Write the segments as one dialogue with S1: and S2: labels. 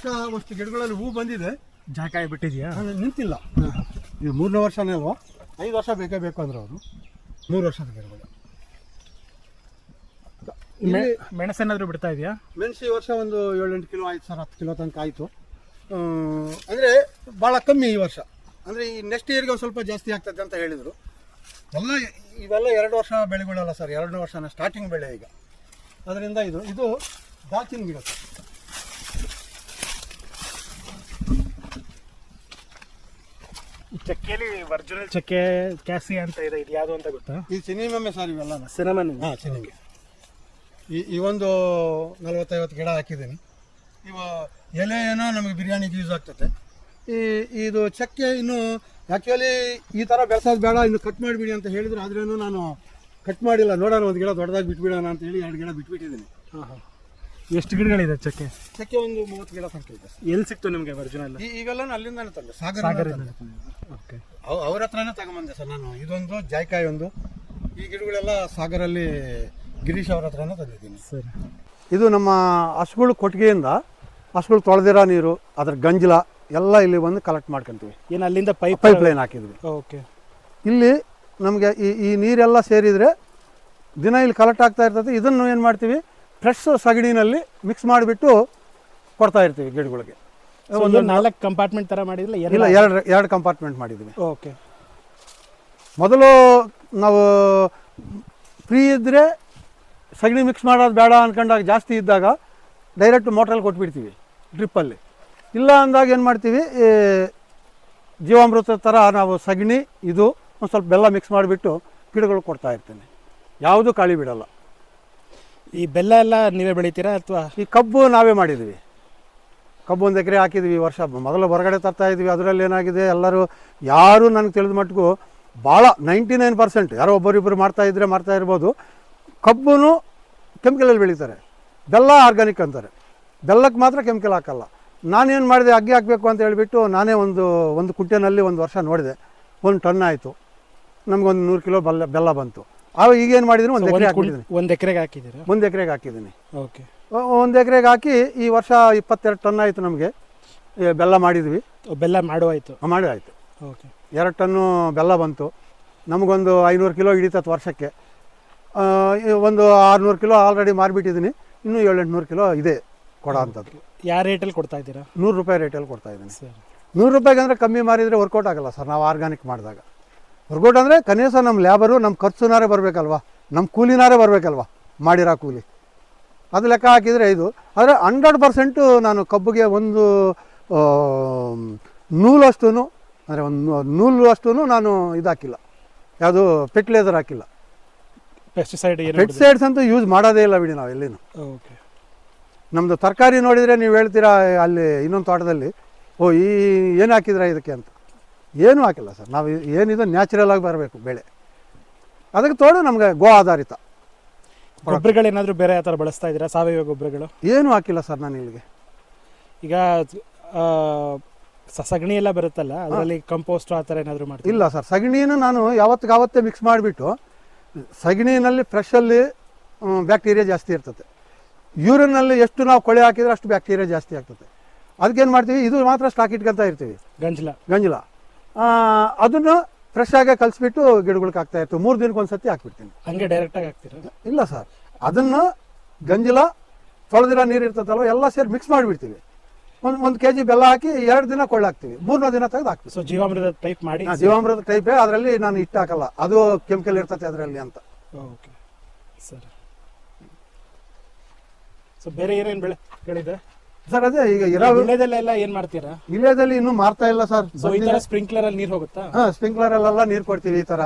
S1: ವರ್ಷ ಅಷ್ಟು ಗಿಡಗಳಲ್ಲಿ ಹೂ ಬಂದಿದೆ.
S2: ಜಾಕಾಯಿ ಬಿಟ್ಟಿದೆಯಾ?
S1: ಅದು ನಿಂತಿಲ್ಲ. ಇದು ಮೂರನೇ ವರ್ಷನೇ ಅಲ್ವಾ? ಐದು ವರ್ಷ ಬೇಕೇ ಬೇಕು ಅಂದ್ರೆ ಅವರು. ಮೂರು ವರ್ಷದ ಗಿಡಗಳು. ಇಲ್ಲಿ
S2: ಮೆಣಸೇನಾದ್ರೂ ಬಿಡ್ತಾ ಇದೆಯಾ?
S1: ಮೆಣಸು ಈ ವರ್ಷ ಒಂದು ಏಳೆಂಟು ಕಿಲೋ ಆಯ್ತು ಸರ್ ಹತ್ತು ಕಿಲೋ ತನಕ ಆಯಿತು. ಅಂದರೆ ಭಾಳ ಕಮ್ಮಿ ಈ ವರ್ಷ. ಅಂದರೆ ಈ ನೆಕ್ಸ್ಟ್ ಇಯರ್ಗೆ ಒಂದು ಸ್ವಲ್ಪ ಜಾಸ್ತಿ ಆಗ್ತದೆ ಅಂತ ಹೇಳಿದರು. ಎಲ್ಲ ಇವೆಲ್ಲ ಎರಡು ವರ್ಷ ಬೆಳೆಗಳಲ್ಲ ಸರ್. ಎರಡನೇ ವರ್ಷನ ಸ್ಟಾರ್ಟಿಂಗ್ ಬೆಳೆ ಈಗ. ಅದರಿಂದ ಇದು ಇದು ದಾಚಿನ ಗಿಡ ಸರ್.
S2: ಈ ಚಕ್ಕೆಯಲ್ಲಿ ಒರಿಜಿನಲ್ ಚಕ್ಕೆ ಕ್ಯಾಸಿ ಅಂತ ಇದೆ ಇದು ಯಾವುದು ಅಂತ ಗೊತ್ತಾ?
S1: ಈ ಸಿನಿಮೆ ಸರ್ ಇವೆಲ್ಲ
S2: ಸಿನಿಮಾ
S1: ಹಾಂ ಸಿನಿಮಾ ಈ ಈ ಒಂದು ನಲವತ್ತೈವತ್ತು ಗಿಡ ಹಾಕಿದ್ದೀನಿ. ಇವ ಎಲೆ ಏನೋ ನಮಗೆ ಬಿರಿಯಾನಿಗೆ ಯೂಸ್ ಆಗ್ತದೆ ಈ ಇದು ಚಕ್ಕೆ ಇನ್ನು ಆ್ಯಕ್ಚುಲಿ ಈ ಥರ ಬೆಳೆಸೋದು ಬೇಡ ಇನ್ನು ಕಟ್ ಮಾಡಿಬಿಡಿ ಅಂತ ಹೇಳಿದ್ರು. ಆದ್ರೇನು ನಾನು ಕಟ್ ಮಾಡಿಲ್ಲ. ನೋಡೋಣ ಒಂದು ಗಿಡ ದೊಡ್ಡದಾಗಿ ಬಿಟ್ಬಿಡೋಣ ಅಂತ ಹೇಳಿ ಎರಡು ಗಿಡ ಬಿಟ್ಬಿಟ್ಟಿದ್ದೀನಿ.
S2: ಹಾಂ ಹಾಂ. ಎಷ್ಟು ಗಿಡಗಳಿದೆ ಚಕ್ಕೆ?
S1: ಚಕ್ಕೆ ಒಂದು ಮೂವತ್ತು ಗಿಡ ತನಕ ಇದೆ.
S2: ಎಲ್ಲಿ ಸಿಕ್ತು ನಿಮಗೆ ಒರಿಜಿನಲ್
S1: ಈ ಇವೆಲ್ಲ ಅಲ್ಲಿಂದಾನೆ ತಂದೆ ಸಾಗರ
S2: ಸಾಗರದಿಂದ ಓಕೆ
S1: ಅವ್ರ ಹತ್ರನೇ ತಗೊಂಬಂದೆ ಸರ್ ನಾನು. ಇದೊಂದು ಜಾಯ್ಕಾಯಿ ಒಂದು. ಈ ಗಿಡಗಳೆಲ್ಲ ಸಾಗರಲ್ಲಿ ಗಿರೀಶ್ ಅವ್ರ ಹತ್ರನೇ ತಂದಿದ್ದೀನಿ.
S2: ಸರಿ.
S1: ಇದು ನಮ್ಮ ಹಸುಗಳು ಕೊಟ್ಟಿಗೆಯಿಂದ ಹಸುಗಳು ತೊಳೆದಿರೋ ನೀರು ಅದ್ರ ಗಂಜಲ ಎಲ್ಲ ಇಲ್ಲಿ ಬಂದು ಕಲೆಕ್ಟ್ ಮಾಡ್ಕೊಂತೀವಿ.
S2: ಏನು ಅಲ್ಲಿಂದ ಪೈಪ್
S1: ಪೈಪ್ ಲೈನ್ ಹಾಕಿದ್ವಿ.
S2: ಓಕೆ
S1: ಇಲ್ಲಿ ನಮಗೆ ಈ ಈ ನೀರೆಲ್ಲ ಸೇರಿದರೆ ದಿನ ಇಲ್ಲಿ ಕಲೆಕ್ಟ್ ಆಗ್ತಾ ಇರ್ತದೆ. ಇದನ್ನು ಏನು ಮಾಡ್ತೀವಿ? ಫ್ರೆಶ್ ಸಗಣಿನಲ್ಲಿ ಮಿಕ್ಸ್ ಮಾಡಿಬಿಟ್ಟು ಕೊಡ್ತಾ ಇರ್ತೀವಿ ಗಿಡಗಳಿಗೆ.
S2: ಒಂದು ನಾಲ್ಕು ಕಂಪಾರ್ಟ್ಮೆಂಟ್ ಥರ ಮಾಡಿದಿಲ್ಲ
S1: ಇಲ್ಲ
S2: ಎರಡು
S1: ಎರಡು ಕಂಪಾರ್ಟ್ಮೆಂಟ್ ಮಾಡಿದ್ದೀವಿ.
S2: ಓಕೆ
S1: ಮೊದಲು ನಾವು ಫ್ರೀ ಇದ್ದರೆ ಸಗಣಿ ಮಿಕ್ಸ್ ಮಾಡೋದು ಬೇಡ ಅನ್ಕೊಂಡಾಗ ಜಾಸ್ತಿ ಇದ್ದಾಗ ಡೈರೆಕ್ಟ್ ಮೋಟ್ರಲ್ಲಿ ಕೊಟ್ಬಿಡ್ತೀವಿ ಡ್ರಿಪ್ಪಲ್ಲಿ ಇಲ್ಲ ಅಂದಾಗ ಏನು ಮಾಡ್ತೀವಿ ಜೀವಾಮೃತ ಥರ ನಾವು ಸಗಣಿ ಇದು ಒಂದು ಸ್ವಲ್ಪ ಬೆಲ್ಲ ಮಿಕ್ಸ್ ಮಾಡಿಬಿಟ್ಟು ಗಿಡಗಳು ಕೊಡ್ತಾ ಇರ್ತೀನಿ. ಯಾವುದೂ ಕಾಳಿ ಬಿಡಲ್ಲ.
S2: ಈ ಬೆಲ್ಲ ಎಲ್ಲ ನೀವೇ ಬೆಳಿತೀರಾ ಅಥವಾ?
S1: ಈ ಕಬ್ಬು ನಾವೇ ಮಾಡಿದ್ವಿ. ಕಬ್ಬು ಒಂದು ಎಕರೆ ಹಾಕಿದ್ವಿ ಈ ವರ್ಷ. ಮೊದಲು ಹೊರಗಡೆ ತರ್ತಾ ಇದ್ವಿ. ಅದರಲ್ಲಿ ಏನಾಗಿದೆ? ಎಲ್ಲರೂ, ಯಾರು ನನಗೆ ತಿಳಿದ ಮಟ್ಟಿಗೂ ಭಾಳ ನೈಂಟಿ ನೈನ್ ಪರ್ಸೆಂಟ್ ಯಾರೋ ಒಬ್ಬರಿಬ್ಬರು ಮಾಡ್ತಾ ಇದ್ರೆ ಮಾಡ್ತಾ ಇರ್ಬೋದು. ಕಬ್ಬು ಕೆಮಿಕಲಲ್ಲಿ ಬೆಳೀತಾರೆ. ಬೆಲ್ಲ ಆರ್ಗಾನಿಕ್ ಅಂತಾರೆ. ಬೆಲ್ಲಕ್ಕೆ ಮಾತ್ರ ಕೆಮಿಕಲ್ ಹಾಕಲ್ಲ. ನಾನೇನು ಮಾಡಿದೆ? ಅಗ್ಗಿ ಹಾಕಬೇಕು ಅಂತ ಹೇಳಿಬಿಟ್ಟು ನಾನೇ ಒಂದು ಒಂದು ಕುಂಟೆನಲ್ಲಿ ಒಂದು ವರ್ಷ ನೋಡಿದೆ. ಒಂದು ಟನ್ ಆಯಿತು. ನಮಗೊಂದು ನೂರು ಕಿಲೋ ಬೆಲ್ಲ ಬೆಲ್ಲ ಬಂತು. ಆವಾಗ ಈಗೇನು ಮಾಡಿದ್ದೀನಿ ಒಂದು ಎಕರೆ ಹಾಕಿದ್ದೀನಿ
S2: ಒಂದು ಎಕರೆಗೆ ಹಾಕಿದ್ದೀರಾ
S1: ಒಂದು ಎಕರೆಗೆ ಹಾಕಿದ್ದೀನಿ
S2: ಓಕೆ.
S1: ಒಂದು ಎಕರೆಗೆ ಹಾಕಿ ಈ ವರ್ಷ ಇಪ್ಪತ್ತೆರಡು ಟನ್ ಆಯಿತು ನಮಗೆ. ಬೆಲ್ಲ ಮಾಡಿದ್ವಿ.
S2: ಬೆಲ್ಲ ಮಾಡುವಾಯಿತು
S1: ಮಾಡಿ ಆಯಿತು.
S2: ಓಕೆ.
S1: ಎರಡು ಟನ್ನು ಬೆಲ್ಲ ಬಂತು. ನಮಗೊಂದು ಐನೂರು ಕಿಲೋ ಹಿಡಿತತ್ತು ವರ್ಷಕ್ಕೆ. ಒಂದು ಆರುನೂರು ಕಿಲೋ ಆಲ್ರೆಡಿ ಮಾರಿಬಿಟ್ಟಿದ್ದೀನಿ ಇನ್ನೂ ಏಳೆಂಟುನೂರು ಕಿಲೋ ಇದೆ ಕೊಡೋ ಅಂಥದ್ದು
S2: ಯಾವ ರೇಟಲ್ಲಿ ಕೊಡ್ತಾ ಇದ್ದೀರಾ?
S1: ನೂರು ರೂಪಾಯಿ ರೇಟಲ್ಲಿ ಕೊಡ್ತಾ ಇದ್ದೀನಿ.
S2: ಸರ್.
S1: ನೂರು ರೂಪಾಯಿಗೆ ಅಂದರೆ ಕಮ್ಮಿ ಮಾರಿದರೆ ವರ್ಕೌಟ್ ಆಗಲ್ಲ ಸರ್ ನಾವು ಆರ್ಗ್ಯಾನಿಕ್ ಮಾಡಿದಾಗ. ವರ್ಕೌಟ್ ಅಂದರೆ ಕನಿಷ್ಠ ನಮ್ಮ ಲ್ಯಾಬರು ನಮ್ಮ ಖರ್ಚುನಾರೇ ಬರಬೇಕಲ್ವ? ನಮ್ಮ ಕೂಲಿನಾರೇ ಬರಬೇಕಲ್ವ? ಮಾಡಿರೋ ಕೂಲಿ. ಅದು ಲೆಕ್ಕ ಹಾಕಿದರೆ ಇದು. ಆದರೆ ಹಂಡ್ರೆಡ್ ಪರ್ಸೆಂಟು ನಾನು ಕಬ್ಬಿಗೆ ಒಂದು ನೂಲು ನೂಲಷ್ಟು ಅಂದರೆ ಒಂದು ನೂಲು ಅಷ್ಟು ನಾನು ಇದಾಕಿಲ್ಲ. ಯಾವುದು ಫೆರ್ಟಿಲೈಸರ್ ಹಾಕಿಲ್ಲ.
S2: ಪೆಸ್ಟಿಸೈಡ್
S1: ಪೆಸ್ಟಿಸೈಡ್ಸ್ ಅಂತೂ ಯೂಸ್ ಮಾಡೋದೇ ಇಲ್ಲ ಬಿಡಿ ನಾವು ಎಲ್ಲಿನೂ.
S2: ಓಕೆ
S1: ನಮ್ಮದು ತರಕಾರಿ ನೋಡಿದರೆ ನೀವು ಹೇಳ್ತೀರಾ ಅಲ್ಲಿ ಇನ್ನೊಂದು ತೋಟದಲ್ಲಿ ಓ ಈ ಏನು ಹಾಕಿದ್ರೆ ಇದಕ್ಕೆ ಅಂತ. ಏನೂ ಹಾಕಿಲ್ಲ ಸರ್. ನಾವು ಏನಿದೆ ನ್ಯಾಚುರಲ್ ಆಗಿ ಬರಬೇಕು ಬೆಳೆ. ಅದಕ್ಕೆ ತೋಡು ನಮಗೆ ಗೋ ಆಧಾರಿತ.
S2: ಗೊಬ್ಬರಗಳೇನಾದರೂ ಬೇರೆ ಯಾವ ಥರ ಬಳಸ್ತಾ ಇದ್ದೀರಾ? ಸಾವಯವ ಗೊಬ್ಬರಗಳು?
S1: ಏನೂ ಹಾಕಿಲ್ಲ ಸರ್ ನಾನು ಇಲ್ಲಿಗೆ.
S2: ಈಗ ಆ, ಸ- ಸಗಣಿ ಎಲ್ಲ ಬರುತ್ತಲ್ಲ ಅದರಲ್ಲಿ ಕಂಪೋಸ್ಟ್ ಆ ಥರ ಏನಾದರೂ ಮಾಡ್ತೀವಿ
S1: ಇಲ್ಲ ಸರ್. ಸಗಣಿನ ನಾನು ಯಾವತ್ತಿಗೆ ಆವತ್ತೇ ಮಿಕ್ಸ್ ಮಾಡಿಬಿಟ್ಟು ಸಗಣಿನಲ್ಲಿ ಫ್ರೆಶಲ್ಲಿ ಬ್ಯಾಕ್ಟೀರಿಯಾ ಜಾಸ್ತಿ ಇರ್ತದೆ. ಯೂರಿನಲ್ಲಿ ಎಷ್ಟು ನಾವು ಕೊಳೆ ಹಾಕಿದ್ರೆ ಅಷ್ಟು ಬ್ಯಾಕ್ಟೀರಿಯಾ ಜಾಸ್ತಿ ಆಗ್ತದೆ. ಅದಕ್ಕೇನು ಮಾಡ್ತೀವಿ? ಇದು ಮಾತ್ರ ಸ್ಟಾಕ್ ಇಟ್ಕೊಂತ ಇರ್ತೀವಿ.
S2: ಗಂಜಲ.
S1: ಗಂಜಲ. ಅದನ್ನು ಫ್ರೆಶ್ ಆಗಿ ಕಲಿಸ್ಬಿಟ್ಟು ಗಿಡಗಳಿಗೆ ಹಾಕ್ತಾ ಇರ್ತೀವಿ. ಮೂರು ದಿನಕ್ಕೆ ಒಂದ್ಸತಿ ಹಾಕ್ಬಿಡ್ತೀನಿ.
S2: ಹಂಗೆ ಡೈರೆಕ್ಟಾಗಿ ಹಾಕ್ತೀರಾ?
S1: ಇಲ್ಲ ಸರ್. ಅದನ್ನು ಗಂಜಲ ತೊಳೆದಿರೋ ನೀರು ಇರ್ತದಲ್ವ ಎಲ್ಲ ಸೇರಿ ಮಿಕ್ಸ್ ಮಾಡಿಬಿಡ್ತೀವಿ. ಒಂದು ಒಂದು ಕೆ ಜಿ ಬೆಲ್ಲ ಹಾಕಿ ಎರಡು ದಿನ ಕೊಳ್ಳೆ ಹಾಕ್ತೀವಿ. ಮೂರನೇ ದಿನ ತೆಗೆದು ಹಾಕ್ತೀವಿ
S2: ಸೊ ಜೀವಾಮೃತ ಟೈಪ್ ಮಾಡಿ
S1: ಜೀವಾಮೃತ ಟೈಪೇ ಅದರಲ್ಲಿ ನಾನು ಇಟ್ಟು ಹಾಕಲ್ಲ. ಅದು ಕೆಮಿಕಲ್ ಇರ್ತದೆ ಅದರಲ್ಲಿ ಅಂತ.
S2: ಓಕೆ ಸರಿ. ಸೊ ಬೇರೆ ಏನೇನು ಬೆಳೆಗಳಿದೆ
S1: ಸರ್ ಅದೇ ಈಗ ಇರೋ
S2: ವಿಳ್ಯದಲ್ಲೆಲ್ಲ ಏನು ಮಾಡ್ತೀರಾ?
S1: ಇಲ್ಲದಲ್ಲಿ ಇನ್ನು ಮಾರ್ತಾ ಇಲ್ಲ ಸರ್.
S2: ಸೊ ಈ ಸ್ಪ್ರಿಂಕ್ಲರ್ ಅಲ್ಲಿ ನೀರ್ ಹೋಗುತ್ತಾ?
S1: ಹಾ ಸ್ಪ್ರಿಂಕ್ಲರ್ ಅಲ್ಲೆಲ್ಲ ನೀರು ಕೊಡ್ತೀವಿ ಈ ತರ.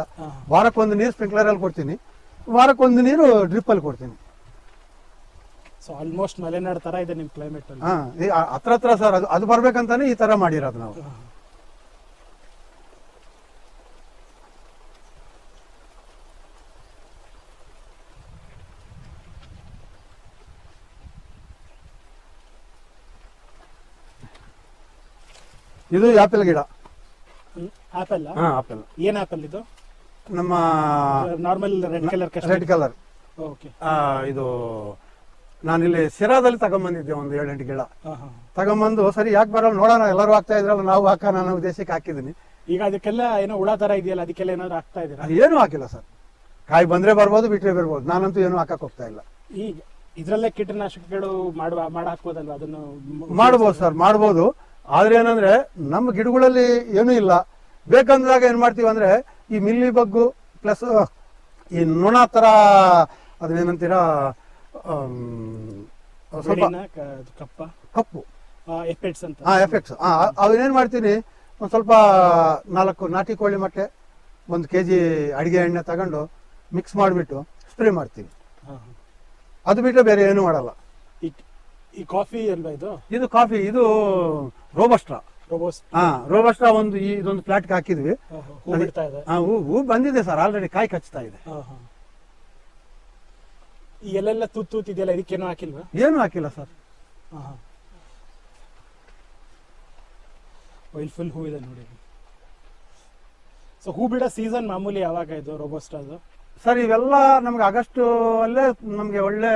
S1: ವಾರಕ್ಕೊಂದು ನೀರು ಸ್ಪ್ರಿಂಕ್ಲರ್ ಅಲ್ಲಿ ಕೊಡ್ತೀನಿ. ವಾರಕ್ಕೊಂದು ನೀರು ಡ್ರಿಪ್ ಅಲ್ಲಿ ಕೊಡ್ತೀನಿ.
S2: ಸೊ ಆಲ್ಮೋಸ್ಟ್ ಮಲೆನಾಡ್ ತರ ಇದೆ ನಿಮ್ ಕ್ಲೈಮೇಟ್ ಅಲ್ಲಿ.
S1: ಹಾ ಈ ಹತ್ರ ಹತ್ರ ಸರ್ ಅದು ಅದು ಬರ್ಬೇಕಂತಾನೆ ಈ ತರ ಮಾಡಿರೋದು ನಾವು. ಇದು ಆಪಲ್ ಗಿಡ.
S2: ಆಪಲ್
S1: ಹಾ ಆಪಲ್.
S2: ಏನ್ ಆಪಲ್ ಇದು?
S1: ನಮ್ಮ
S2: normal red colour
S1: red colour
S2: okay
S1: ಇದು ನಾನಿಲ್ಲಿ ಸಿರಾದಲ್ಲಿ ತಗೊಂಬಂದಿದ್ದೆ ಒಂದು ಏಳೆಂಟು ಗಿಡ. ತಗೊಂಬಂದು ಸರಿ ಯಾಕೆ ಬರಲ್ಲ ನೋಡೋಣ ಎಲ್ಲರೂ ಹಾಕ್ತಾ ಇದ್ರಲ್ಲ ನಾವು ಹಾಕ ನಾನು ಉದ್ದೇಶಕ್ಕೆ ಹಾಕಿದ್ದೀನಿ.
S2: ಈಗ ಅದಕ್ಕೆಲ್ಲ ಏನೋ ಹುಳ ತರ ಇದೆಯಲ್ಲ ಅದಕ್ಕೆಲ್ಲ ಏನಾದ್ರು ಹಾಕ್ತಾ ಇದ್ದೀರಾ
S1: ಏನು ಹಾಕಿಲ್ಲ ಸರ್. ಕಾಯಿ ಬಂದ್ರೆ ಬರ್ಬೋದು ಬಿಟ್ಟರೆ ಬರ್ಬೋದು. ನಾನಂತೂ ಏನೂ ಹಾಕಕ್ ಹೋಗ್ತಾ ಇಲ್ಲ.
S2: ಈಗ ಇದ್ರಲ್ಲೇ ಕೀಟನಾಶಕಗಳು ಮಾಡುವ ಮಾಡ ಹಾಕ್ಬೋದಲ್ವಾ ಅದನ್ನು
S1: ಮಾಡ್ಬೋದು ಸರ್ ಮಾಡ್ಬೋದು. ಆದ್ರೆ ಏನಂದ್ರೆ ನಮ್ಮ ಗಿಡಗಳಲ್ಲಿ ಏನೂ ಇಲ್ಲ. ಬೇಕಂದಾಗ ಏನ್ ಮಾಡ್ತೀವಿ ಅಂದ್ರೆ ಈ ಮಿಲ್ಲಿ ಬಗ್ಗು ಪ್ಲಸ್ ಈ ನೊಣ ತರ ಅದೇನಂತೀರಾ ಸ್ವಲ್ಪ
S2: ಕಪ್ಪ.
S1: ಕಪ್ಪು.
S2: ಎಫೆಕ್ಟ್ಸ್ ಅಂತ.
S1: ಹಾ ಎಫೆಕ್ಟ್ಸ್ ಹಾ ಅವನ್ನೇನ್ ಮಾಡ್ತೀನಿ ಒಂದ್ ಸ್ವಲ್ಪ ನಾಲ್ಕು ನಾಟಿ ಕೋಳಿ ಮೊಟ್ಟೆ ಒಂದು ಕೆ ಜಿ ಅಡಿಗೆ ಎಣ್ಣೆ ತಗೊಂಡು ಮಿಕ್ಸ್ ಮಾಡಿಬಿಟ್ಟು ಸ್ಪ್ರೇ
S2: ಮಾಡ್ತೀನಿ.
S1: ಅದು ಬಿಟ್ಟರೆ ಬೇರೆ ಏನು ಮಾಡಲ್ಲ.
S2: ಈ ಕಾಫಿ ಅಲ್ವಾ ಇದು?
S1: ಇದು ಕಾಫಿ ಇದು ರೋಬಸ್ಟ್ರಾ.
S2: ರೋಬೋಸ್ಟ್
S1: ಹಾ ರೋಬಸ್ಟ್ರಾ ಒಂದು ಈ ಇದೊಂದು ಪ್ಲಾಟ್ಗೆ ಹಾಕಿದ್ವಿ.
S2: ಹೂ ಬಿಡ್ತಾ ಇದೆ.
S1: ಹಾ ಹೂ ಹೂ ಬಂದಿದೆ ಸರ್ ಆಲ್ರೆಡಿ ಕಾಯಿ ಕಚ್ತಾ ಇದೆ.
S2: ಹಾ, ಹಾ. ಈ ಎಲ್ಲೆಲ್ಲ ತೂತ್ ತೂತ್ ಇದೆಯಲ್ಲ ಇದಕ್ಕೇನೋ ಹಾಕಿಲ್ವಾ?
S1: ಏನು ಹಾಕಿಲ್ಲ ಸರ್.
S2: ವೈಲ್ ಫುಲ್ ಹೂ ಇದೆ ನೋಡಿ. ಸೊ ಹೂ ಬಿಡೋ ಸೀಸನ್ ಮಾಮೂಲಿ ಯಾವಾಗ ಇದು ರೋಬೋಸ್ಟಾದು
S1: ಸರ್ ಇವೆಲ್ಲ ನಮ್ಗೆ ಆಗಸ್ಟ್ ಅಲ್ಲೇ ನಮ್ಗೆ ಒಳ್ಳೆ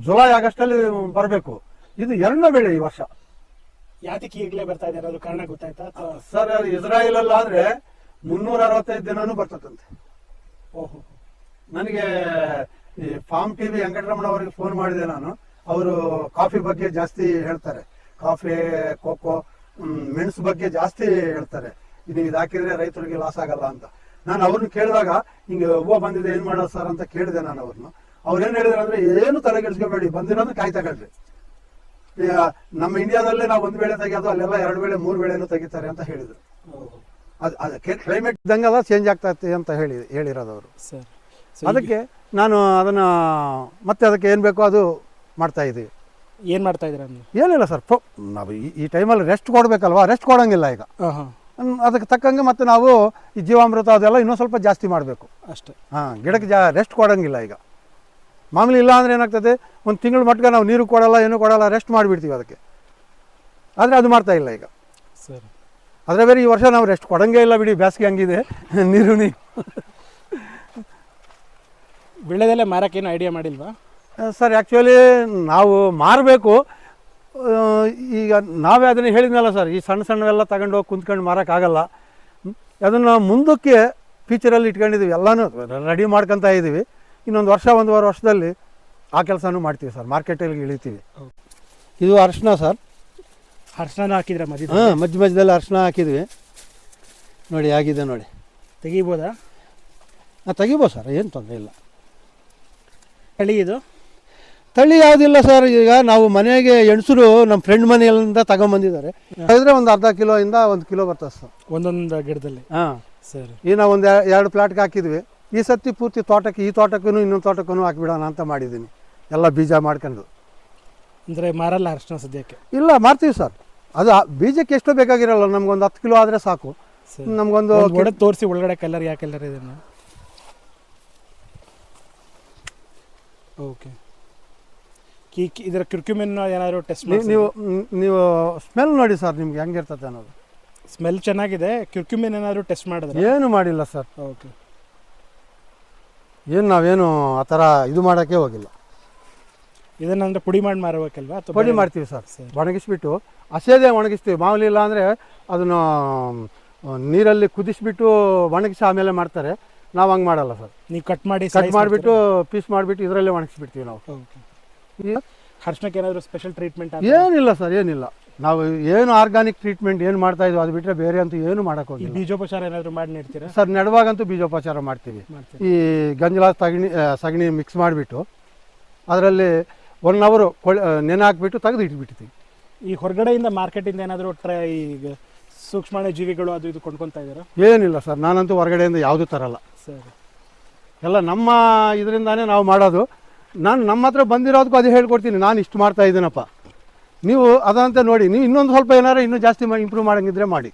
S1: ಜುಲೈ ಆಗಸ್ಟ್ ಅಲ್ಲಿ ಬರಬೇಕು. ಇದು ಎರಡನೇ ಬೆಳೆ ಈ ವರ್ಷ.
S2: ಯಾತಕ್ಕೆ ಈಗಲೇ ಬರ್ತಾ ಇದೆ ಅದು ಕಾರಣ ಗೊತ್ತಾಯ್ತಾ?
S1: ಸರ್ ಇಸ್ರಾಯೇಲ್ ಅಲ್ಲಿ ಆದ್ರೆ ಮುನ್ನೂರ ಅರವತ್ತೈದು ದಿನಾನು ಬರ್ತದಂತೆ.
S2: ಓಹೋ.
S1: ನನಗೆ ಈ ಫಾರ್ಮ್ ಟಿವಿ ವೆಂಕಟರಮಣ ಅವರಿಗೆ ಫೋನ್ ಮಾಡಿದೆ ನಾನು. ಅವರು ಕಾಫಿ ಬಗ್ಗೆ ಜಾಸ್ತಿ ಹೇಳ್ತಾರೆ. ಕಾಫಿ ಕೋಕೋ ಮೆಣಸು ಬಗ್ಗೆ ಜಾಸ್ತಿ ಹೇಳ್ತಾರೆ. ಇದು ಇದು ಹಾಕಿದ್ರೆ ರೈತರಿಗೆ ಲಾಸ್ ಆಗಲ್ಲ ಅಂತ. ನಾನು ಅವ್ರನ್ನ ಕೇಳಿದಾಗ ಹಿಂಗೆ ಹೂವು ಬಂದಿದೆ ಏನ್ ಮಾಡೋದು ಸರ್ ಅಂತ ಕೇಳಿದೆ ನಾನು ಅವ್ರನ್ನ. ಅವ್ರು ಏನ್ ಹೇಳಿದ್ರು ಅಂದ್ರೆ ಏನು ತಲೆಗೆಡ್ಸ್ಕೋಬೇಡಿ ಬಂದಿರೋದು ಕಾಯಿ ತಗೊಳ್ರಿ ಈಗ ನಮ್ಮ ಇಂಡಿಯಾದಲ್ಲೇ ನಾವು ಒಂದ್ ಬೆಳೆ ತೆಗೆಯೋದು ಅಲ್ಲೆಲ್ಲ ಎರಡು ಬೆಳೆ ಮೂರು ಬೆಳೆನೂ ತೆಗಿತಾರೆ ಅಂತ ಹೇಳಿದ್ರು. ಅದು ಅದಕ್ಕೆ ಕ್ಲೈಮೇಟ್ ಇದ್ದಂಗೆಲ್ಲ ಚೇಂಜ್ ಆಗ್ತೈತೆ ಅಂತ ಹೇಳಿ ಹೇಳಿರೋದು ಅವರು. ಅದಕ್ಕೆ ನಾನು ಅದನ್ನ ಮತ್ತೆ ಅದಕ್ಕೆ ಏನು ಬೇಕೋ ಅದು ಮಾಡ್ತಾ ಇದ್ದೀವಿ
S2: ಏನ್ ಮಾಡ್ತಾ ಇದ್ದೀರಾ
S1: ಏನಿಲ್ಲ ಸರ್ ನಾವು ಈ- ಟೈಮಲ್ಲಿ ರೆಸ್ಟ್ ಕೊಡಬೇಕಲ್ವಾ? ರೆಸ್ಟ್ ಕೊಡೋಂಗಿಲ್ಲ ಈಗ. ಅದಕ್ಕೆ ತಕ್ಕಂಗೆ ಮತ್ತೆ ನಾವು ಈ ಜೀವಾಮೃತ ಅದೆಲ್ಲ ಇನ್ನೂ ಸ್ವಲ್ಪ ಜಾಸ್ತಿ ಮಾಡಬೇಕು.
S2: ಅಷ್ಟೇ.
S1: ಹಾಂ ಗಿಡಕ್ಕೆ ಜಾ ರೆಸ್ಟ್ ಕೊಡೋಂಗಿಲ್ಲ ಈಗ. ಮಾಮೂಲಿ ಇಲ್ಲ ಅಂದರೆ ಏನಾಗ್ತದೆ? ಒಂದು ತಿಂಗಳ ಮಟ್ಟಿಗೆ ನಾವು ನೀರು ಕೊಡಲ್ಲ ಏನು ಕೊಡಲ್ಲ ರೆಸ್ಟ್ ಮಾಡಿಬಿಡ್ತೀವಿ ಅದಕ್ಕೆ. ಆದರೆ ಅದು ಮಾಡ್ತಾ ಇಲ್ಲ ಈಗ.
S2: ಸರಿ.
S1: ಅದರ ಬೇರೆ ಈ ವರ್ಷ ನಾವು ರೆಸ್ಟ್ ಕೊಡಂಗೇ ಇಲ್ಲ ಬಿಡಿ ಬೇಸಿಗೆ ಹಂಗಿದೆ ನೀರು ನೀರು.
S2: ಬೆಳೆದಲ್ಲೇ ಮಾರಕ್ಕೇನು ಐಡಿಯಾ ಮಾಡಿಲ್ವಾ?
S1: ಸರ್ ಆ್ಯಕ್ಚುಲಿ ನಾವು ಮಾರಬೇಕು. ಈಗ ನಾವೇ ಅದನ್ನು ಹೇಳಿದ್ನಲ್ಲ ಸರ್ ಈ ಸಣ್ಣ ಸಣ್ಣವೆಲ್ಲ ತಗೊಂಡು ಹೋಗಿ ಕುಂತ್ಕೊಂಡು ಮಾರೋಕ್ಕಾಗಲ್ಲ ಅದನ್ನು ಮುಂದಕ್ಕೆ ಫ್ಯೂಚರಲ್ಲಿ ಇಟ್ಕೊಂಡಿದ್ದೀವಿ ಎಲ್ಲನೂ ರೆಡಿ ಮಾಡ್ಕೊತಾ ಇದ್ದೀವಿ ಇನ್ನೊಂದು ವರ್ಷ ಒಂದೂವರೆ ವರ್ಷದಲ್ಲಿ ಆ ಕೆಲಸನೂ ಮಾಡ್ತೀವಿ ಸರ್. ಮಾರ್ಕೆಟಲ್ಲಿ ಇಳಿತೀವಿ. ಇದು ಅರ್ಶನ ಸರ್.
S2: ಅರ್ಶನ ಹಾಕಿದ್ರೆ ಮಧ್ಯ
S1: ಹಾಂ ಮಧ್ಯ ಮಧ್ಯದಲ್ಲಿ ಅರಿಶಿನ ಹಾಕಿದ್ವಿ. ನೋಡಿ ಆಗಿದೆ ನೋಡಿ.
S2: ತೆಗಿಬೋದಾ?
S1: ಹಾಂ ತೆಗಿಬೋದು ಸರ್ ಏನು ತೊಂದರೆ ಇಲ್ಲ.
S2: ತಳಿ ಇದು?
S1: ತಳಿ ಯಾವುದಿಲ್ಲ ಸರ್. ಈಗ ನಾವು ಮನೆಗೆ ಎಣಸರು ನಮ್ಮ ಫ್ರೆಂಡ್ ಮನೆಯಿಂದ ತಗೊಂಬಂದಿದ್ದಾರೆ. ಇದ್ರೆ ಒಂದು ಅರ್ಧ ಕಿಲೋ ಇಂದ ಒಂದು ಕಿಲೋ ಬರ್ತದೆ ಸರ್.
S2: ಒಂದೊಂದು ಗಿಡದಲ್ಲಿ?
S1: ಹಾಂ.
S2: ಸರಿ.
S1: ಈಗ ನಾವು ಒಂದು ಎರಡು ಪ್ಲಾಟ್ಗೆ ಹಾಕಿದ್ವಿ. ಈ ಸತಿ ಪೂರ್ತಿ ತೋಟಕ್ಕೆ ಈ ತೋಟಕ್ಕೂ ಇನ್ನೊಂದು ತೋಟಕ್ಕೂ ಹಾಕಿಬಿಡೋಣ ಅಂತ ಮಾಡಿದ್ದೀನಿ. ಎಲ್ಲ ಬೀಜ ಮಾಡ್ಕೊಂಡು.
S2: ಅಂದರೆ ಮಾರಲ್ಲ ಅರ್ಶನ ಸದ್ಯಕ್ಕೆ?
S1: ಇಲ್ಲ ಮಾಡ್ತೀವಿ ಸರ್. ಅದು ಆ ಬೀಜಕ್ಕೆ ಎಷ್ಟು ಬೇಕಾಗಿರಲ್ಲ ನಮಗೊಂದು ಹತ್ತು ಕಿಲೋ ಆದರೆ ಸಾಕು. ನಮಗೊಂದು
S2: ಒಡೆ ತೋರಿಸಿ ಒಳಗಡೆ ಕಲರ್ ಯಾವ ಕಲರ್ ಇದನ್ನು ಓಕೆ ಕಿ- ಇದರ ಕಿರ್ಕ್ಯುಮೆನ್ ಏನಾದರೂ ಟೆಸ್ಟ್ ಮಾಡಿ
S1: ನೀವು ನೀವು ಸ್ಮೆಲ್ ನೋಡಿ ಸರ್ ನಿಮ್ಗೆ ಹೆಂಗಿರ್ತದೆ ಅನ್ನೋದು.
S2: ಸ್ಮೆಲ್ ಚೆನ್ನಾಗಿದೆ ಕಿರ್ಕ್ಯುಮೆನ್ ಏನಾದರೂ ಟೆಸ್ಟ್ ಮಾಡಿದ್ರೆ?
S1: ಏನು ಮಾಡಿಲ್ಲ ಸರ್.
S2: ಓಕೆ
S1: ಏನು ನಾವೇನು ಆ ಥರ ಇದು ಮಾಡೋಕ್ಕೆ ಹೋಗಿಲ್ಲ.
S2: ಇದನ್ನಂದ್ರೆ ಪುಡಿ ಮಾಡಿ ಮಾರಬೇಕಲ್ವಾ? ಅಥವಾ
S1: ಪುಡಿ ಮಾಡ್ತೀವಿ ಸರ್. ಒಣಗಿಸ್ಬಿಟ್ಟು ಹಸೇದೇ ಒಣಗಿಸ್ತೀವಿ. ಮಾಮೂಲಿ ಇಲ್ಲ ಅಂದರೆ ಅದನ್ನು ನೀರಲ್ಲಿ ಕುದಿಸ್ಬಿಟ್ಟು ಒಣಗಿಸಿ ಆಮೇಲೆ ಮಾಡ್ತಾರೆ. ನಾವು ಹಂಗೆ ಮಾಡಲ್ಲ ಸರ್.
S2: ನೀವು ಕಟ್ ಮಾಡಿ
S1: ಕಟ್ ಮಾಡಿಬಿಟ್ಟು ಪೀಸ್ ಮಾಡಿಬಿಟ್ಟು ಇದರಲ್ಲೇ ಒಣಗಿಸ್ಬಿಡ್ತೀವಿ ನಾವು.
S2: ಅರ್ಶನಕ್ಕೆ ಏನಾದರೂ ಸ್ಪೆಷಲ್ ಟ್ರೀಟ್ಮೆಂಟ್
S1: ಏನಿಲ್ಲ ಸರ್ ಏನಿಲ್ಲ. ನಾವು ಏನು ಆರ್ಗಾನಿಕ್ ಟ್ರೀಟ್ಮೆಂಟ್ ಏನು ಮಾಡ್ತಾ ಇದ್ವಿ ಅದು ಬಿಟ್ಟರೆ ಬೇರೆ ಅಂತೂ ಏನು
S2: ಮಾಡಕ್ಕೆ
S1: ಹೋಗಿಲ್ಲ.
S2: ಬೀಜೋಪಚಾರ ಏನಾದರೂ ಮಾಡಿ ನೀಡ್ತೀರಾ?
S1: ಸರ್ ನೆಡುವಾಗಂತೂ ಬೀಜೋಪಚಾರ ಮಾಡ್ತೀವಿ. ಈ ಗಂಜಲ ತಗಣಿ ಸಗಣಿ ಮಿಕ್ಸ್ ಮಾಡಿಬಿಟ್ಟು ಅದರಲ್ಲಿ ಒನ್ ಅವರು ಕೊಳೆ ನೆನೆ ಹಾಕ್ಬಿಟ್ಟು ತೆಗೆದು ಇಟ್ಬಿಡ್ತೀವಿ.
S2: ಈ ಹೊರಗಡೆಯಿಂದ ಮಾರ್ಕೆಟಿಂದ ಏನಾದರೂ ಟ್ರೈ ಈಗ ಸೂಕ್ಷ್ಮಣ ಜೀವಿಗಳು ಅದು ಇದು ಕೊಂಡ್ಕೊತಾ ಇದ್ದಾರೆ?
S1: ಏನಿಲ್ಲ ಸರ್ ನಾನಂತೂ ಹೊರಗಡೆಯಿಂದ ಯಾವುದೂ ತರಲ್ಲ.
S2: ಸರಿ.
S1: ಎಲ್ಲ ನಮ್ಮ ಇದರಿಂದಾನೇ ನಾವು ಮಾಡೋದು. ನಾನು ನಮ್ಮ ಹತ್ರ ಬಂದಿರೋದಕ್ಕೂ ಅದೇ ಹೇಳ್ಕೊಡ್ತೀನಿ. ನಾನು ಇಷ್ಟು ಮಾಡ್ತಾ ಇದ್ದೀನಪ್ಪ. ನೀವು ಅದಂತೆ ನೋಡಿ. ನೀವು ಇನ್ನೊಂದು ಸ್ವಲ್ಪ ಏನಾರು ಇನ್ನೂ ಜಾಸ್ತಿ ಇಂಪ್ರೂವ್ ಮಾಡಂಗಿದ್ರೆ ಮಾಡಿ.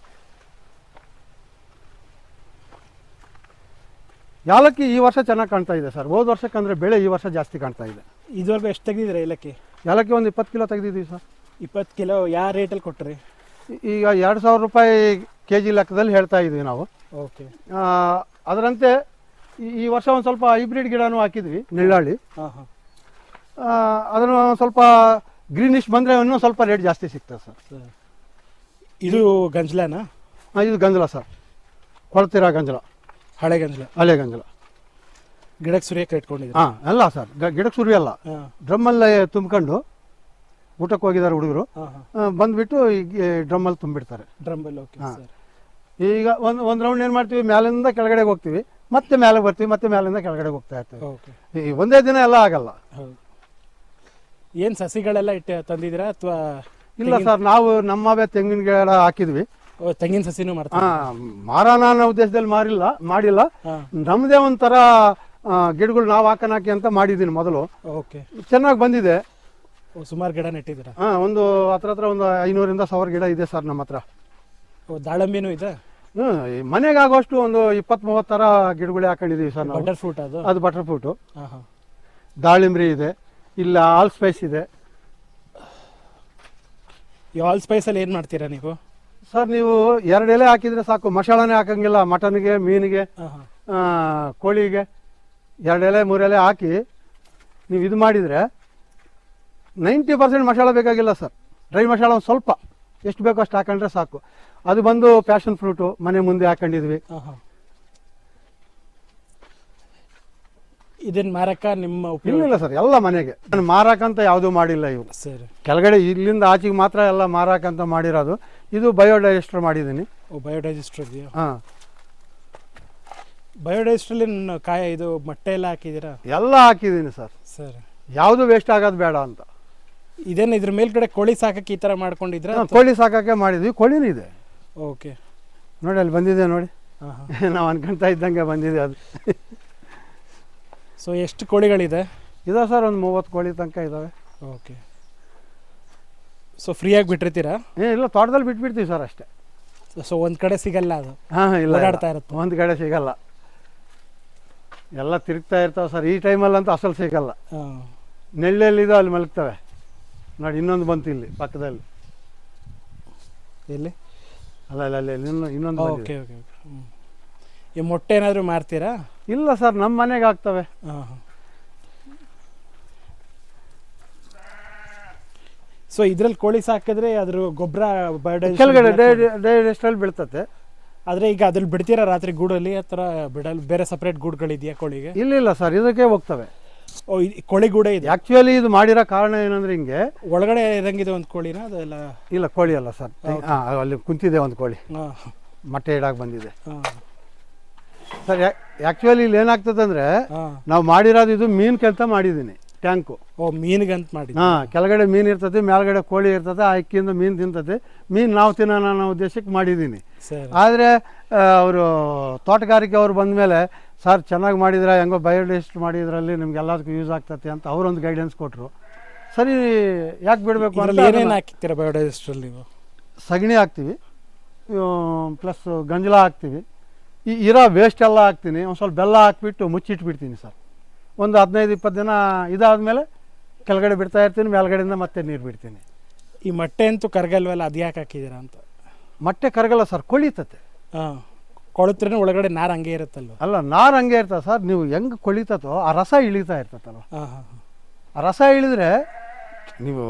S1: ಯಾಲಕ್ಕಿ ಈ ವರ್ಷ ಚೆನ್ನಾಗಿ ಕಾಣ್ತಾ ಇದೆ ಸರ್. ಹೋದ ವರ್ಷಕ್ಕಂದ್ರೆ ಬೆಳೆ ಈ ವರ್ಷ ಜಾಸ್ತಿ ಕಾಣ್ತಾ ಇದೆ.
S2: ಇದುವರೆಗೂ ಎಷ್ಟು ತೆಗೆದಿದ್ದೀರಾ ಏಲಕ್ಕಿ?
S1: ಯಾಲಕ್ಕಿ ಒಂದು ಇಪ್ಪತ್ತು ಕಿಲೋ ತೆಗೆದಿದ್ದೀವಿ ಸರ್.
S2: ಇಪ್ಪತ್ತು ಕಿಲೋ ಯಾವ ರೇಟಲ್ಲಿ ಕೊಟ್ರಿ?
S1: ಈಗ ಎರಡು ಸಾವಿರ ರೂಪಾಯಿ ಕೆ ಜಿ ಲೆಕ್ಕದಲ್ಲಿ ಹೇಳ್ತಾ ಇದ್ದೀವಿ ನಾವು.
S2: ಓಕೆ.
S1: ಅದರಂತೆ ಈ- ವರ್ಷ ಒಂದು ಸ್ವಲ್ಪ ಹೈಬ್ರಿಡ್ ಗಿಡನೂ ಹಾಕಿದ್ವಿ. ನೆಳ್ಳಾಳಿ.
S2: ಹಾಂ ಹಾಂ.
S1: ಆ, ಅದನ್ನು ಸ್ವಲ್ಪ ಗ್ರೀನಿಶ್ ಬಂದರೆ ಇನ್ನೂ ಸ್ವಲ್ಪ ರೇಟ್ ಜಾಸ್ತಿ ಸಿಗ್ತದೆ ಸರ್.
S2: ಇದು ಗಂಜಲನಾ?
S1: ಇದು ಗಂಜಲ ಸರ್. ಕೊಳ್ತಿರೋ ಗಂಜಲ.
S2: ಹಳೆ ಗಂಜಲ.
S1: ಹಳೆ ಗಂಜಲ.
S2: ಗಿಡಕ್ಕೆ ಸುರಿಯಕ್ಕೆ ಇಟ್ಕೊಂಡಿದ್ದೀರಾ?
S1: ಹಾಂ ಅಲ್ಲ ಸರ್. ಗಿಡಕ್ಕೆ ಸುರಿ ಅಲ್ಲ. ಡ್ರಮ್ಮಲ್ಲೇ ತುಂಬ್ಕೊಂಡು ಊಟಕ್ಕೆ ಹೋಗಿದ್ದಾರೆ ಹುಡುಗರು.
S2: ಹಾಂ ಹಾಂ.
S1: ಬಂದುಬಿಟ್ಟು ಈಗ ಡ್ರಮ್ಮಲ್ಲಿ ತುಂಬಿಡ್ತಾರೆ.
S2: ಡ್ರಮ್ಮಲ್ಲಿ ಓಕೆ
S1: ಈಗ ಒಂದು ಒಂದು ರೌಂಡ್ ಏನು ಮಾಡ್ತೀವಿ? ಮ್ಯಾಲಿಂದ ಕೆಳಗಡೆಗೆ ಹೋಗ್ತೀವಿ. ಮತ್ತೆ ಮೇಲೆ ಬರ್ತೀವಿ ಮತ್ತೆ ಮೇಲಿಂದ ಕೆಳಗಡೆ ಹೋಗ್ತಾ ಇರ್ತೀವಿ.
S2: ಓಕೆ
S1: ಈ ಒಂದೇ ದಿನ ಎಲ್ಲ ಆಗಲ್ಲ.
S2: ಏನು ಸಸಿಗಳೆಲ್ಲ ಇಟ್ಟು ತಂದಿದ್ದೀರಾ ಅಥವಾ
S1: ಇಲ್ಲ ಸರ್ ನಾವು ನಮ್ಮವೇ ತೆಂಗಿನ ಗಿಡ ಹಾಕಿದ್ವಿ.
S2: ತೆಂಗಿನ ಸಸಿನೂ ಮಾಡ್ತೀರಾ
S1: ಹಾಂ ಮಾರಾಣ ಅನ್ನೋ ಉದ್ದೇಶದಲ್ಲಿ ಮಾರಿಲ್ಲ ಮಾಡಿಲ್ಲ.
S2: ನಮ್ದೇ
S1: ನಮ್ಮದೇ ಒಂಥರ ಗಿಡಗಳು ನಾವು ಹಾಕನ್ ಹಾಕಿ ಅಂತ ಮಾಡಿದ್ದೀನಿ ಮೊದಲು.
S2: ಓಕೆ
S1: ಚೆನ್ನಾಗಿ ಬಂದಿದೆ.
S2: ಸುಮಾರು ಗಿಡ ನೆಟ್ಟಿದ್ದೀರಾ?
S1: ಹಾಂ ಒಂದು ಹತ್ರ ಹತ್ರ ಒಂದು ಐನೂರಿಂದ ಸಾವಿರ ಗಿಡ ಇದೆ ಸರ್ ನಮ್ಮ ಹತ್ರ.
S2: ದಾಳಂಬಿನೂ ಇದೆ?
S1: ಹ್ಮ್, ಮನೆಗೆ ಮನೆಗಾಗುವಷ್ಟು ಒಂದು ಇಪ್ಪತ್ತ್ ಮೂವತ್ತು ಥರ ಗಿಡಗಳೇ ಹಾಕೊಂಡಿದ್ದೀವಿ ಸರ್ ನಾವು.
S2: ಬಟರ್ ಫ್ರೂಟ್ ಅದು?
S1: ಅದು ಬಟರ್ ಫ್ರೂಟು
S2: ಹಾಂ ಹಾಂ
S1: ದಾಳಿಂಬ್ರಿ ಇದೆ ಇಲ್ಲ ಆಲ್ ಸ್ಪೈಸ್ ಇದೆ.
S2: ಈ ಆಲ್ ಸ್ಪೈಸಲ್ಲಿ ಏನು ಮಾಡ್ತೀರಾ ನೀವು?
S1: ಸರ್ ನೀವು ಎರಡು ಎಲೆ ಹಾಕಿದ್ರೆ ಸಾಕು. ಮಸಾಲಾನೇ ಹಾಕಂಗಿಲ್ಲ ಮಟನ್ಗೆ ಮೀನಿಗೆ
S2: ಹಾಂ ಹಾಂ
S1: ಆ, ಕೋಳಿಗೆ. ಎರಡು ಎಲೆ ಮೂರು ಎಲೆ ಹಾಕಿ ನೀವು ಇದು ಮಾಡಿದರೆ ನೈಂಟಿ ಪರ್ಸೆಂಟ್ ಮಸಾಲ ಬೇಕಾಗಿಲ್ಲ ಸರ್. ಡ್ರೈ ಮಸಾಲ ಒಂದು ಸ್ವಲ್ಪ. ಎಷ್ಟು ಬೇಕೋ ಅಷ್ಟು ಹಾಕೊಂಡ್ರೆ ಸಾಕು. ಅದು ಬಂದು ಪ್ಯಾಷನ್ ಫ್ರೂಟು ಮನೆ ಮುಂದೆ ಹಾಕೊಂಡಿದ್ವಿ.
S2: ಇದನ್ನ ಮಾರಕ ನಿಮ್ಮ
S1: ಇಲ್ಲ ಸರ್ ಎಲ್ಲ ಮನೆಗೆ. ನಾನು ಮಾರಾಕಂತ ಯಾವುದೂ ಮಾಡಿಲ್ಲ ಇವು
S2: ಸರಿ.
S1: ಕೆಳಗಡೆ ಇಲ್ಲಿಂದ ಆಚೆಗೆ ಮಾತ್ರ ಎಲ್ಲ ಮಾರಾಕಂತ ಮಾಡಿರೋದು. ಇದು ಬಯೋಡೈಜೆಸ್ಟರ್ ಮಾಡಿದ್ದೀನಿ.
S2: ಓ ಬಯೋಡೈಜೆಸ್ಟರ್ ಇದೆಯಾ?
S1: ಹಾಂ.
S2: ಬಯೋಡೈಜೆಸ್ಟ್ರಲ್ಲಿ ಕಾಯ ಇದು ಮೊಟ್ಟೆ ಎಲ್ಲ ಹಾಕಿದ್ದೀರಾ?
S1: ಎಲ್ಲ ಹಾಕಿದ್ದೀನಿ ಸರ್.
S2: ಸರಿ.
S1: ಯಾವುದು ವೇಸ್ಟ್ ಆಗೋದು ಬೇಡ ಅಂತ.
S2: ಇದೇನು ಇದ್ರ ಮೇಲ್ಗಡೆ ಕೋಳಿ ಸಾಕಕ್ಕೆ ಈ ಥರ ಮಾಡ್ಕೊಂಡಿದ್ರ
S1: ಕೋಳಿ ಸಾಕಕ್ಕೆ ಮಾಡಿದ್ವಿ. ಕೋಳಿನೂ ಇದೆ.
S2: ಓಕೆ.
S1: ನೋಡಿ ಅಲ್ಲಿ ಬಂದಿದೆ ನೋಡಿ. ನಾವು ಅನ್ಕೊಂತ ಇದ್ದಂಗೆ ಬಂದಿದೆ ಅದು.
S2: ಸೊ ಎಷ್ಟು ಕೋಳಿಗಳಿದೆ?
S1: ಇದಾವೆ ಸರ್ ಒಂದು ಮೂವತ್ತು ಕೋಳಿ ತನಕ ಇದ್ದಾವೆ
S2: ಓಕೆ. ಸೊ ಫ್ರೀಯಾಗಿ ಬಿಟ್ಟಿರ್ತೀರಾ?
S1: ಏ ಇಲ್ಲ ತೋಟದಲ್ಲಿ ಬಿಟ್ಬಿಡ್ತೀವಿ ಸರ್ ಅಷ್ಟೇ.
S2: ಸೊ ಒಂದು ಕಡೆ ಸಿಗಲ್ಲ ಅದು?
S1: ಹಾಂ ಇಲ್ಲ
S2: ಓಡಾಡ್ತಾ ಇರುತ್ತೆ.
S1: ಒಂದು ಕಡೆ ಸಿಗಲ್ಲ. ಎಲ್ಲ ತಿರುಗ್ತಾ ಇರ್ತಾವೆ ಸರ್. ಈ ಟೈಮಲ್ಲಂತೂ ಅಸಲು ಸಿಗಲ್ಲ. ನೆಳ್ಳೆಲ್ಲಿದೋ ಅಲ್ಲಿ ಮಲಗ್ತವೆ. ನೋಡಿ ಇನ್ನೊಂದು ಬಂತು ಇಲ್ಲಿ ಪಕ್ಕದಲ್ಲಿ.
S2: ಎಲ್ಲಿ?
S1: ಅಲ್ಲ ಅಲ್ಲ ಅಲ್ಲಿ ಇನ್ನೊಂದು ಇನ್ನೊಂದು ಬಂದಿದೆ.
S2: ಓಕೆ ಓಕೆ ಹ್ಞೂ ಈ ಮೊಟ್ಟೆ ಏನಾದರೂ ಮಾರ್ತೀರಾ?
S1: ಇಲ್ಲ ಸರ್ ನಮ್ಮ ಮನೆಗೆ ಆಗ್ತವೆ.
S2: ಹಾಂ ಹಾಂ. ಸೊ ಇದ್ರಲ್ಲಿ ಕೋಳಿ ಸಾಕಿದ್ರೆ ಅದ್ರ ಗೊಬ್ಬರ
S1: ಕೆಳಗಡೆ ಡೈರೆಸ್ಟಲ್ಲಿ ಬೀಳ್ತತೆ.
S2: ಆದರೆ ಈಗ ಅದ್ರಲ್ಲಿ ಬಿಡ್ತೀರಾ ರಾತ್ರಿ ಗೂಡಲ್ಲಿ? ಆ ಥರ ಬಿಡಲ್ ಬೇರೆ ಸಪ್ರೇಟ್ ಗೂಡುಗಳಿದೆಯಾ ಕೋಳಿಗೆ?
S1: ಇಲ್ಲ ಇಲ್ಲ ಸರ್ ಇದಕ್ಕೆ ಹೋಗ್ತವೆ.
S2: ಓ ಇದ್- ಗೂಡೆ ಇದೆ.
S1: ಮಾಡಿರೋ ಕಾರಣ ಏನಂದ್ರೆ ಹಿಂಗೆ
S2: ಒಳಗಡೆ ಇರಂಗಿದೆ ಒಂದು ಕೋಳಿನ ಅದೆಲ್ಲ?
S1: ಇಲ್ಲ ಕೋಳಿ ಅಲ್ಲ ಸರ್. ಹಾಂ ಅಲ್ಲಿ ಕುಂತಿದೆ ಒಂದು ಕೋಳಿ. ಮೊಟ್ಟೆ ಇಡಾಕ್ ಬಂದಿದೆ. ಸರ್ ಆ್ಯಕ್ಚುಲಿ ಇಲ್ಲಿ ಏನಾಗ್ತದೆ ಅಂದರೆ ನಾವು ಮಾಡಿರೋದು ಇದು ಮೀನ್ ಕೆಲಸ ಮಾಡಿದ್ದೀನಿ. ಟ್ಯಾಂಕು.
S2: ಓ ಮೀನಿಗಂತ ಮಾಡಿ
S1: ಹಾಂ ಕೆಳಗಡೆ ಮೀನು ಇರ್ತದೆ ಮೇಲ್ಗಡೆ ಕೋಳಿ ಇರ್ತದೆ ಆ ಅಕ್ಕಿಯಿಂದ ಮೀನು ತಿಂತದೆ. ಮೀನು ನಾವು ತಿನ್ನೋಣ ಅನ್ನೋ ಉದ್ದೇಶಕ್ಕೆ ಮಾಡಿದ್ದೀನಿ. ಆದರೆ ಅವರು ತೋಟಗಾರಿಕೆ ಅವ್ರು ಬಂದ ಮೇಲೆ ಸರ್ ಚೆನ್ನಾಗಿ ಮಾಡಿದ್ರೆ ಹೆಂಗೋ ಬಯೋಡೈಸ್ಟ್ ಮಾಡಿದ್ರಲ್ಲಿ ನಿಮ್ಗೆ ಎಲ್ಲದಕ್ಕೂ ಯೂಸ್ ಆಗ್ತದೆ ಅಂತ ಅವರೊಂದು ಗೈಡೆನ್ಸ್ ಕೊಟ್ಟರು ಸರಿ ಯಾಕೆ ಬಿಡಬೇಕು ಅಂತ
S2: ಏನೇನು ನೀವು?
S1: ಸಗಣಿ ಹಾಕ್ತೀವಿ. ಪ್ಲಸ್ ಗಂಜಲ ಹಾಕ್ತೀವಿ. ಈ ಇರೋ ವೇಸ್ಟ್ ಎಲ್ಲ ಹಾಕ್ತೀನಿ. ಒಂದು ಸ್ವಲ್ಪ ಬೆಲ್ಲ ಹಾಕ್ಬಿಟ್ಟು ಮುಚ್ಚಿಟ್ಬಿಡ್ತೀನಿ ಸರ್. ಒಂದು ಹದಿನೈದು ಇಪ್ಪತ್ತು ದಿನ ಇದಾದಮೇಲೆ ಕೆಳಗಡೆ ಬಿಡ್ತಾ ಇರ್ತೀನಿ ಮೇಲ್ಗಡೆಯಿಂದ ಮತ್ತೆ ನೀರು ಬಿಡ್ತೀನಿ.
S2: ಈ ಮೊಟ್ಟೆ ಅಂತೂ ಕರಗಲ್ವಲ್ಲ ಅದು ಯಾಕೆ ಹಾಕಿದ್ದೀರಾ ಅಂತ?
S1: ಮೊಟ್ಟೆ ಕರಗಲ್ಲ ಸರ್ ಕೊಳಿತತೆ.
S2: ಹಾಂ ಕೊಳಿತ್ರೆ ಒಳಗಡೆ ನಾರು ಹಂಗೆ ಇರುತ್ತಲ್ವ?
S1: ಅಲ್ಲ ನಾರು ಹಂಗೆ ಇರ್ತದೆ ಸರ್ ನೀವು ಹೆಂಗೆ ಕೊಳಿತತೋ ಆ ರಸ ಇಳಿತಾ ಇರ್ತದಲ್ಲ
S2: ಹಾಂ ಹಾಂ ಹಾಂ.
S1: ಆ ರಸ ಇಳಿದ್ರೆ ನೀವು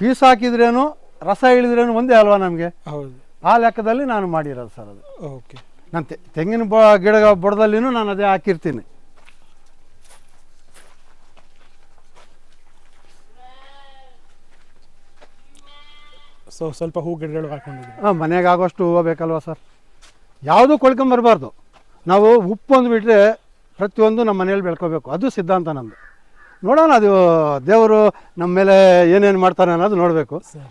S1: ಪೀಸ್ ಹಾಕಿದ್ರೇನು ರಸ ಇಳಿದ್ರೇನು ಒಂದೇ ಅಲ್ವಾ ನಮಗೆ?
S2: ಹೌದು.
S1: ಆ ಲೆಕ್ಕದಲ್ಲಿ ನಾನು ಮಾಡಿರೋದು ಸರ್ ಅದು.
S2: ಓಕೆ.
S1: ನಾನು ತೆಂಗಿನ ಬ ಗಿಡ ಬುಡದಲ್ಲಿನೂ ನಾನು ಅದೇ ಹಾಕಿರ್ತೀನಿ.
S2: ಸೊ ಸ್ವಲ್ಪ ಹೂ ಗಿಡಗಳು ಹಾಕೊಂಡಿದ್ದೀವಿ
S1: ಹಾಂ ಮನೆಗೆ ಆಗೋಷ್ಟು ಹೂವು ಬೇಕಲ್ವ ಸರ್? ಯಾವುದೂ ಕೊಳ್ಕೊಂಬರಬಾರ್ದು. ನಾವು ಉಪ್ಪು ಅಂದ್ಬಿಟ್ರೆ ಪ್ರತಿಯೊಂದು ನಮ್ಮ ಮನೇಲಿ ಬೆಳ್ಕೋಬೇಕು. ಅದು ಸಿದ್ಧಾಂತ ನಮ್ಮದು ನೋಡೋಣ ಅದು ದೇವರು ನಮ್ಮ ಮೇಲೆ ಏನೇನು ಮಾಡ್ತಾರೆ ಅನ್ನೋದು ನೋಡಬೇಕು.
S2: ಸರಿ.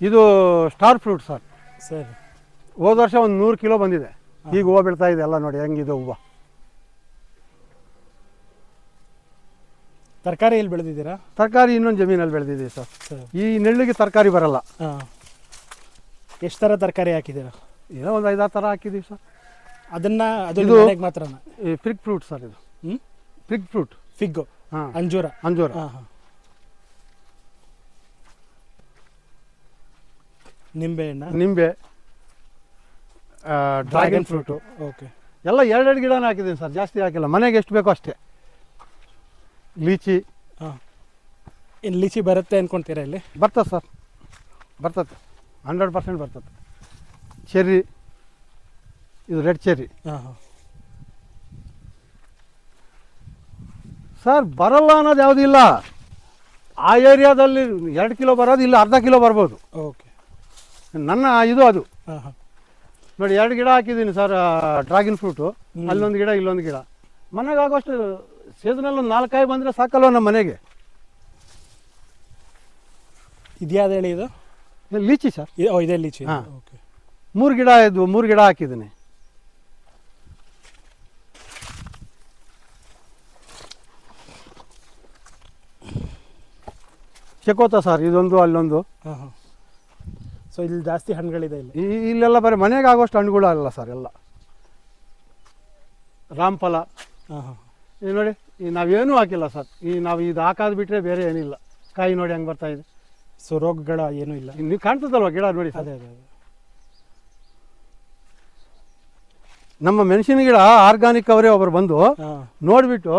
S1: ಇದು ಸ್ಟಾರ್ ಫ್ರೂಟ್ ಸರ್.
S2: ಸರಿ.
S1: ಹೋದ ವರ್ಷ ಒಂದು ನೂರು ಕಿಲೋ ಬಂದಿದೆ. ಈಗ ಹೂವು ಬೀಳ್ತಾ ಇದೆ ಎಲ್ಲ ನೋಡಿ ಹೆಂಗಿದೆ ಹೂವು?
S2: ತರಕಾರಿ ಎಲ್ಲಿ ಬೆಳೆದಿದ್ದೀರಾ?
S1: ತರಕಾರಿ ಇನ್ನೊಂದು ಜಮೀನಲ್ಲಿ ಬೆಳೆದಿದ್ದೀವಿ ಸರ್. ಈ ನೆಳ್ಳಿಗೆ ತರಕಾರಿ ಬರಲ್ಲ.
S2: ಹಾಂ. ಎಷ್ಟು ಥರ ತರಕಾರಿ ಹಾಕಿದ್ದೀರಾ?
S1: ಏನೋ ಒಂದು ಐದಾರು ಥರ ಹಾಕಿದ್ದೀವಿ ಸರ್.
S2: ಅದನ್ನು ಅದು ಮಾತ್ರನಾ?
S1: ಈ ಫ್ರಿಗ್ ಫ್ರೂಟ್ ಸರ್ ಇದು.
S2: ಹ್ಞೂ
S1: ಫ್ರಿಗ್ ಫ್ರೂಟ್
S2: ಫಿಗ್ಗು
S1: ಹಾಂ.
S2: ಅಂಜೂರ?
S1: ಅಂಜೂರ.
S2: ಹಾಂ ಹಾಂ. ನಿಂಬೆ ಹಣ್ಣ?
S1: ನಿಂಬೆ. ಡ್ರ್ಯಾಗನ್ ಫ್ರೂಟು
S2: ಓಕೆ
S1: ಎಲ್ಲ ಎರಡೆರಡು ಗಿಡನ ಹಾಕಿದ್ದೀನಿ ಸರ್ ಜಾಸ್ತಿ ಹಾಕಿಲ್ಲ. ಮನೆಗೆ ಎಷ್ಟು ಬೇಕೋ ಅಷ್ಟೇ. ಲೀಚಿ.
S2: ಹಾಂ. ಇನ್ನು ಲೀಚಿ ಬರುತ್ತೆ ಅನ್ಕೊಂತೀರಾ ಇಲ್ಲಿ?
S1: ಬರ್ತದೆ ಸರ್. ಬರ್ತದೆ. ಹಂಡ್ರೆಡ್ ಪರ್ಸೆಂಟ್ ಬರ್ತದೆ. ಚೆರ್ರಿ. ಇದು ರೆಡ್ ಚೆರ್ರಿ.
S2: ಹಾಂ ಹಾಂ.
S1: ಸರ್ ಬರಲ್ಲ ಅನ್ನೋದು ಯಾವುದೂ ಇಲ್ಲ. ಆ ಏರಿಯಾದಲ್ಲಿ ಎರಡು ಕಿಲೋ ಬರೋದು ಇಲ್ಲ ಅರ್ಧ ಕಿಲೋ ಬರ್ಬೋದು.
S2: ಓಕೆ
S1: ನನ್ನ ಇದು ಅದು.
S2: ಹಾಂ ಹಾಂ.
S1: ನೋಡಿ ಎರಡು ಗಿಡ ಹಾಕಿದ್ದೀನಿ ಸರ್ ಡ್ರಾಗನ್ ಫ್ರೂಟು ಅಲ್ಲೊಂದು ಗಿಡ ಇಲ್ಲೊಂದು ಗಿಡ. ಮನೆಗೆ ಆಗೋಷ್ಟು ಸೀಸನಲ್ಲಿ ಒಂದು ನಾಲ್ಕಾಯಿ ಬಂದರೆ ಸಾಕಲ್ವ ನಮ್ಮ ಮನೆಗೆ?
S2: ಇದ್ಯಾವ್ದು ಹೇಳಿ ಇದು?
S1: ಲೀಚಿ ಸರ್
S2: ಇದೇ ಲೀಚಿ.
S1: ಹಾಂ.
S2: ಓಕೆ.
S1: ಮೂರು ಗಿಡ ಇದ್ವು ಮೂರು ಗಿಡ ಹಾಕಿದ್ದೀನಿ. ಚೆಕೋತ ಸರ್ ಇದೊಂದು ಅಲ್ಲೊಂದು.
S2: ಹಾಂ ಹಾಂ. ಸೊ ಇಲ್ಲಿ ಜಾಸ್ತಿ ಹಣ್ಣುಗಳಿದೆ ಇಲ್ಲಿ.
S1: ಈ ಇಲ್ಲೆಲ್ಲ ಬರೀ ಮನೆಗೆ ಆಗೋಷ್ಟು ಹಣ್ಣುಗಳು ಅಲ್ಲ ಸರ್ ಎಲ್ಲ. ರಾಮ್ಫಲ.
S2: ಹಾಂ ಹಾಂ.
S1: ಈ ನೋಡಿ ಈ ನಾವೇನೂ ಹಾಕಿಲ್ಲ ಸರ್. ಈ ನಾವು ಇದು ಹಾಕಾದ್ ಬಿಟ್ಟರೆ ಬೇರೆ ಏನಿಲ್ಲ. ಕಾಯಿ ನೋಡಿ ಹಂಗೆ ಬರ್ತಾ ಇದೆ.
S2: ಸೊ ರೋಗಗಳ ಏನೂ ಇಲ್ಲ.
S1: ನೀವು ಕಾಣ್ತದಲ್ವ ಗಿಡ ನೋಡಿ ಸರ್?
S2: ಅದೇ ಅದೇ ಅದೇ.
S1: ನಮ್ಮ ಮೆಣಸಿನ ಗಿಡ ಆರ್ಗಾನಿಕ್ ಅವರೇ ಒಬ್ಬರು ಬಂದು
S2: ಹಾಂ.
S1: ನೋಡಿಬಿಟ್ಟು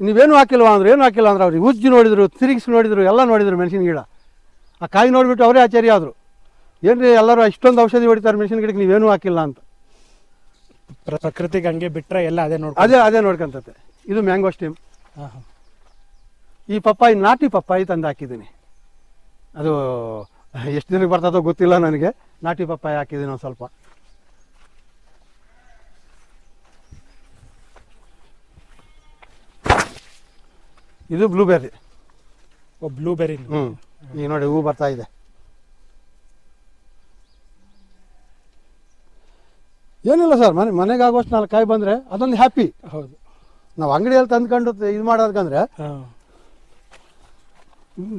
S1: ನೀವೇನು ಹಾಕಿಲ್ವಾ ಅಂದ್ರೆ ಏನು ಹಾಕಿಲ್ಲ ಅಂದ್ರೆ ಅವ್ರಿಗೆ ಉಜ್ಜಿ ನೋಡಿದ್ರು ತಿರುಗಿಸಿ ನೋಡಿದ್ರು ಎಲ್ಲ ನೋಡಿದ್ರು ಮೆಣಸಿನ ಗಿಡ. ಆ ಕಾಯಿ ನೋಡಿಬಿಟ್ಟು ಅವರೇ ಆಚಾರ್ಯ ಆದರು. ಏನು ರೀ ಎಲ್ಲರೂ ಅಷ್ಟೊಂದು ಔಷಧಿ ಹೊಡಿತಾರೆ ಮೆಣಸಿನ ಗಿಡಕ್ಕೆ ನೀವೇನೂ ಹಾಕಿಲ್ಲ ಅಂತ.
S2: ಪ್ರ- ಪ್ರಕೃತಿಗೆ ಹಂಗೆ ಬಿಟ್ಟರೆ ಎಲ್ಲ ಅದೇ ನೋಡಿ
S1: ಅದೇ ಅದೇ ನೋಡ್ಕೊಂತತೆ. ಇದು ಮ್ಯಾಂಗೋ ಸ್ಟೀಮ್. ಈ ಪಪ್ಪಾಯಿ ನಾಟಿ ಪಪ್ಪಾಯಿ ತಂದು ಹಾಕಿದ್ದೀನಿ. ಅದು ಎಷ್ಟು ದಿನಕ್ಕೆ ಬರ್ತದೋ ಗೊತ್ತಿಲ್ಲ ನನಗೆ. ನಾಟಿ ಪಪ್ಪಾಯಿ ಹಾಕಿದ್ದೀನಿ ಒಂದು ಸ್ವಲ್ಪ. ಇದು ಬ್ಲೂಬೆರ್ರಿ.
S2: ಓ ಬ್ಲೂಬೆರಿ
S1: ಹ್ಞೂ ಈಗ ನೋಡಿ ಹೂ ಬರ್ತಾ ಇದೆ. ಏನಿಲ್ಲ ಸರ್ ಮನೆ ಮನೆಗೆ ಆಗೋಷ್ಟು ನಾಲ್ಕು ಕಾಯಿ ಬಂದರೆ ಅದೊಂದು ಹ್ಯಾಪಿ
S2: ಹೌದು.
S1: ನಾವು ಅಂಗಡಿಯಲ್ಲಿ ತಂದ್ಕೊಂಡು ಇದು ಮಾಡೋದಕ್ಕಂದ್ರೆ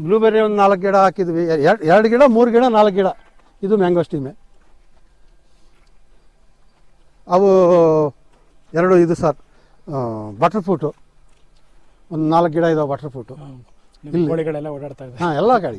S1: ಬ್ಲೂಬೆರಿ ಒಂದು ನಾಲ್ಕು ಗಿಡ ಹಾಕಿದ್ವಿ. ಎರಡು ಎರಡು ಗಿಡ ಮೂರು ಗಿಡ ನಾಲ್ಕು ಗಿಡ. ಇದು ಮ್ಯಾಂಗೋ ಸ್ಟೀಮೆ ಅವು ಎರಡು ಇದು ಸರ್ ಬಟರ್ ಫ್ರೂಟು ಒಂದು ನಾಲ್ಕು ಗಿಡ ಇದಾವೆ ಬಟರ್ ಫ್ರೂಟು ಇಲ್ಲಿ.
S2: ಕೋಳಿಗಳೆಲ್ಲ ಓಡಾಡ್ತಾ ಇದೆ
S1: ಹಾಂ ಎಲ್ಲ ಕಡೆ.